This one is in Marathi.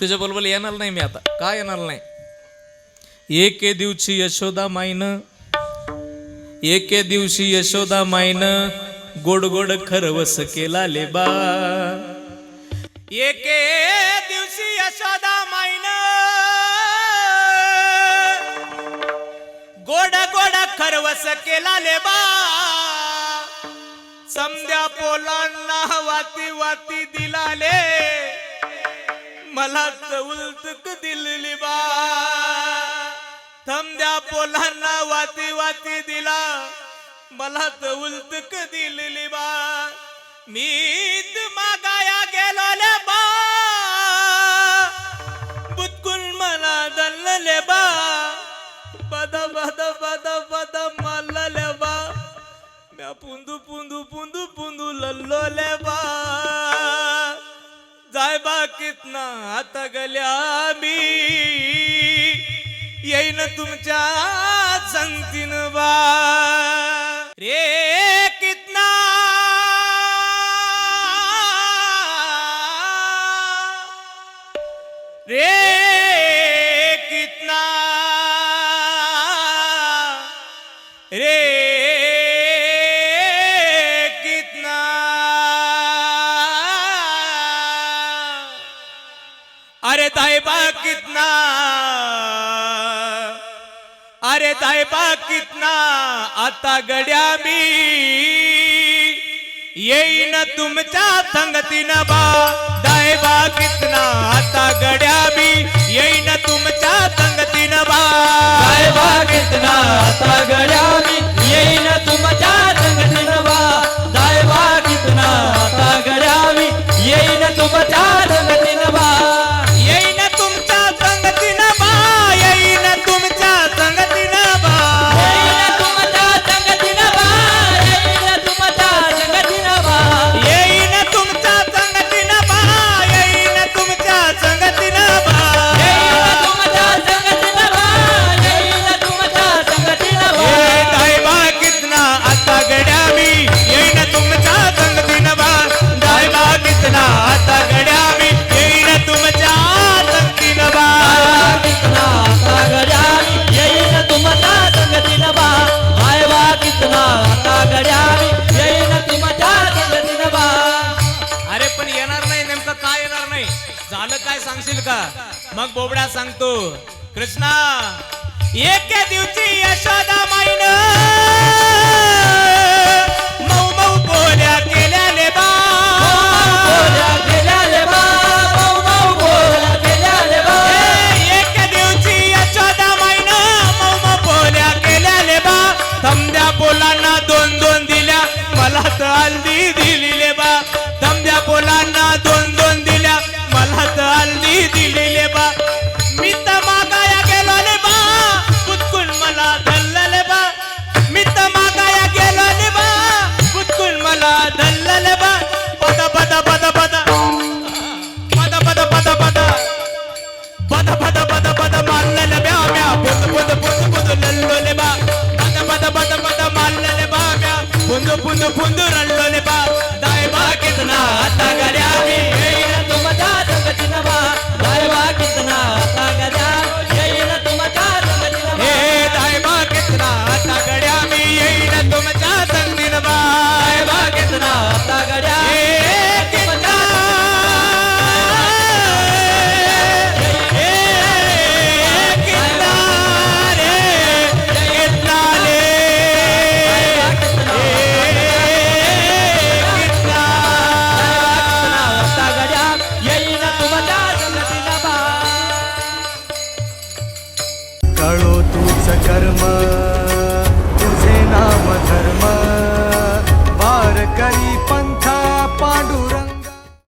तिच्या बरोबर येणार नाही मी आता. का येणार नाही? एके दिवशी यशोदा माईनं एके दिवशी यशोदा माईनं गोड गोड खरवस केला लेबा एके दिवशी यशोदा माईनं गोड गोड खरवस केला लेबा समद्या पोलांना वाती वाती दिलाले. मला चौलतक दिलेली बा. थमद्या पोलांना वाती वाती दिला. मला चौलतक दिलेली बा. मी मागाया गेलो बा. बुतकुल मला दल्लले बा. बद बद बद बद मल्लले बा. म्या पुंदू पुंदू पुंदू पुंदू लल्लोले बा. जाय बा कितना आता गल्या मी. येईन तुमच्या संगतीन बा. रे कितना. रे कितना? अरे ताइबा कितना? आता गड्या मी येईन तुमच्या संगतीन बा. दायबा कितना? आता गड्या मी येईन तुमच्या संगतीन बा. दायबा कितना? आता गड्या मी येईन तुमच्या संगतीन बा. दायबा कितना? आता गड्या मी येईन तुमच्या का मग बोबडा सांगतो कृष्णा एक दिवशी यशोदा माईन புந்து புந்து புந்து